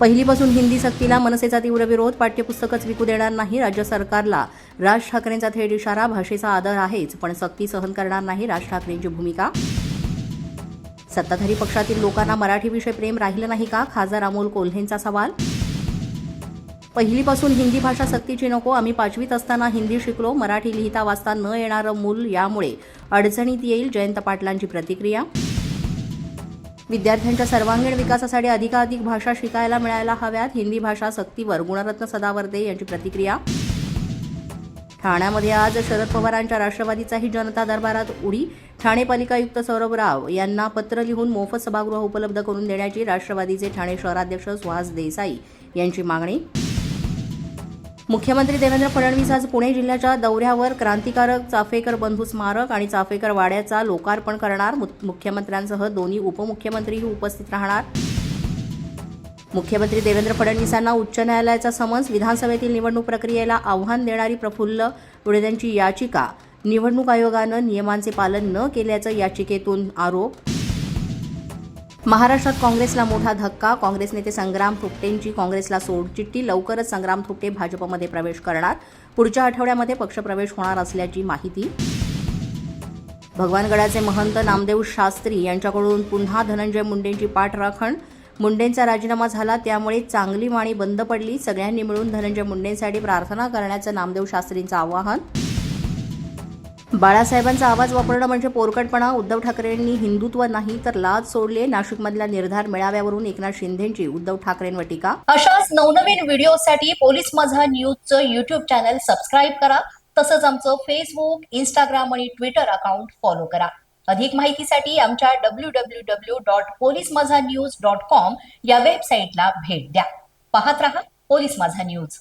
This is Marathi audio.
पहिलीपासून हिंदी सक्तीला मनसेचा तीव्र विरोध पाठ्यपुस्तकच विकू देणार नाही राज्य सरकारला. राज ठाकरेंचा थेट इशारा भाषेचा आदर आहेच पण सक्ती सहन करणार नाही राज ठाकरेंची भूमिका. सत्ताधारी पक्षातील लोकांना मराठी विषय प्रेम राहिलं नाही का? खासदार अमोल कोल्हेंचा सवाल? पहिलीपासून हिंदी भाषा सक्तीची नको आम्ही पाचवीत असताना हिंदी शिकलो मराठी लिहिता वाचता न येणारं मूल यामुळे अडचणीत येईल जयंत पाटलांची प्रतिक्रिया? विद्यार्थ्यांच्या सर्वांगीण विकासासाठी अधिकाधिक भाषा शिकायला मिळायला हव्यात. हिंदी भाषा सक्तीवर. गुणरत्न सदावर्दे यांची प्रतिक्रिया. ठाण्यामध्ये आज शरद पवारांच्या राष्ट्रवादीचाही जनता दरबारात उडी. ठाणे पालिका आयुक्त सौरभ राव यांना पत्र लिहून मोफत सभागृह उपलब्ध करून देण्याची राष्ट्रवादीचे ठाणे शहराध्यक्ष सुहास देसाई यांची मागणी. मुख्यमंत्री देवेंद्र फडणवीस आज पुणे जिल्ह्याच्या दौऱ्यावर क्रांतिकारक चाफेकर बंधू स्मारक आणि चाफेकर वाड्याचा लोकार्पण करणार. मु- मुख्यमंत्र्यांसह दोन्ही उपमुख्यमंत्रीही उपस्थित राहणार. मुख्यमंत्री देवेंद्र फडणवीसांना उच्च न्यायालयाचा समन्स विधानसभेतील निवडणूक प्रक्रियेला आव्हान देणारी प्रफुल्ल पुढेंची याचिका. निवडणूक आयोगानं नियमांचे पालन न केल्याचं याचिकेतून आरोप महाराष्ट्रात काँग्रेसला मोठा धक्का. काँग्रेस नेते संग्राम थुपटेंची काँग्रेसला सोडचिठ्ठी. लवकरच संग्राम थुपटे भाजपमध्ये प्रवेश करणार. पुढच्या आठवड्यामध्ये पक्षप्रवेश होणार असल्याची माहिती. भगवानगडाचे महंत नामदेव शास्त्री यांच्याकडून पुन्हा धनंजय मुंडेंची पाठराखण मुंडेंचा राजीनामा झाला त्यामुळे चांगली वाणी बंद पडली. सगळ्यांनी मिळून धनंजय मुंडेंसाठी प्रार्थना करण्याचं नामदेव शास्त्रींचं आवाहन. बाळासाहेबांचा आवाज वापरणं म्हणजे पोरकटपणा. उद्धव ठाकरेंनी हिंदुत्व नाही तर लाज सोडले नाशिकमधल्या निर्धार मेळाव्यावरून एकनाथ शिंदेची उद्धव ठाकरेंवर टीका. अशाच नवनवीन व्हिडिओसाठी पोलीस माझा न्यूजचं युट्यूब चॅनल सबस्क्राईब करा. तसंच आमचं फेसबुक इंस्टाग्राम आणि ट्विटर अकाउंट फॉलो करा. अधिक माहितीसाठी आमच्या W W W dot police माझा न्यूज डॉट कॉम या वेबसाईटला भेट द्या. पाहत रहा पोलीस माझा न्यूज.